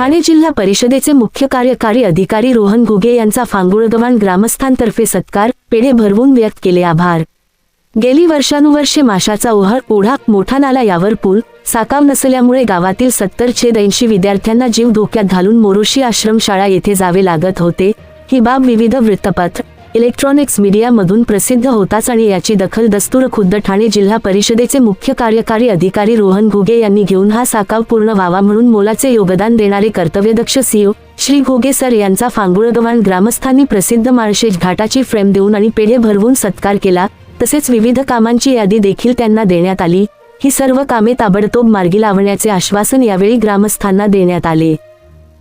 ठाणे जिल्हा परिषदेचे मुख्य कार्यकारी अधिकारी रोहन घुगे यांचा फांगुळगव्हाण ग्रामस्थांतर्फे सत्कार पेढे भरवून व्यक्त केले आभार. गेली वर्षानुवर्षे माशाचा ओहळ ओढा मोठा नाला यावर पूल साकाव नसल्यामुळे गावातील सत्तर छेद ऐंशी विद्यार्थ्यांना जीव धोक्यात घालून मोरोशी आश्रमशाळा येथे जावे लागत होते. ही बाब विविध वृत्तपत्र इलेक्ट्रॉनिक्स मीडियामधून प्रसिद्ध होताच आणि याची दखल दस्तूर खुद्द ठाणे जिल्हा परिषदेचे मुख्य कार्यकारी अधिकारी रोहन घुगे यांनी घेऊन हा साकाव पूर्ण व्हावा म्हणून मोलाचे योगदान देणारे कर्तव्यदक्ष सीओ श्री घोगे सर यांचा फांगुळगव्हाण ग्रामस्थांनी प्रसिद्ध माळशेज घाटाची फ्रेम देऊन आणि पेढे भरवून सत्कार केला. तसेच विविध कामांची यादी देखील त्यांना देण्यात आली. ही सर्व कामे ताबडतोब मार्गी लावण्याचे आश्वासन यावेळी ग्रामस्थांना देण्यात आले.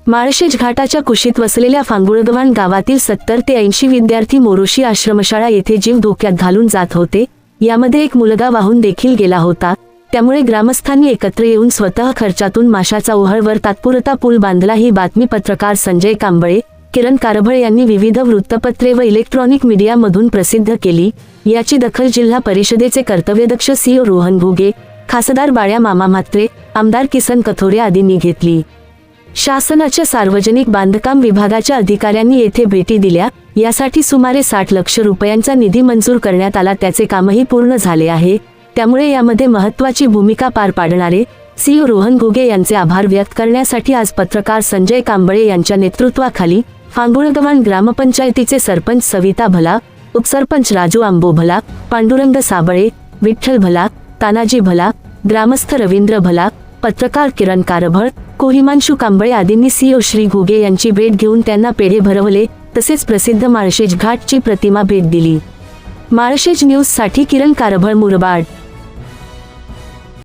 माळशेज घाटाच्या कुशीत वसलेल्या फांगुळगव्हाण गावातील सत्तर ते ऐंशी विद्यार्थी मोरोशी आश्रमशाळा येथे जीव धोक्यात घालून जात होते. यामध्ये एक मुलगा वाहून देखील गेला होता. त्यामुळे ग्रामस्थांनी एकत्र येऊन स्वतः खर्चातून माशाचा ओहळवर तात्पुरता पूल बांधला. ही बातमी पत्रकार संजय कांबळे किरण कारभळ यांनी विविध वृत्तपत्रे व इलेक्ट्रॉनिक मीडियामधून प्रसिद्ध केली. याची दखल जिल्हा परिषदेचे कर्तव्यदक्ष सीओ रोहन घुगे खासदार बाळ्या मामा म्हात्रे आमदार किसन कथोरे आदींनी घेतली. शासनाच्या सार्वजनिक बांधकाम विभागाच्या अधिकाऱ्यांनी येथे भेटी दिल्या. यासाठी सुमारे साठ लक्ष रुपयांचा निधी मंजूर करण्यात आला. त्याचे कामही पूर्ण झाले आहे. त्यामुळे यामध्ये महत्वाची भूमिका पार पाडणारे सीओ रोहन घुगे यांचे आभार व्यक्त करण्यासाठी आज पत्रकार संजय कांबळे यांच्या नेतृत्वाखाली फांगुळगव्हाण ग्रामपंचायतीचे सरपंच सविता भला उपसरपंच राजू आंबो भला पांडुरंग साबळे विठ्ठल भला तानाजी भला ग्रामस्थ रवींद्र भला पत्रकार किरण कारभळ कोहिमांशू कांबळे आदींनी सीओ श्री घुगे यांची भेट घेऊन त्यांना पेढे भरवले. तसेच प्रसिद्ध माळशेज घाटची प्रतिमा भेट दिली. माळशेज न्यूजसाठी किरण कारभळ मुरबाड.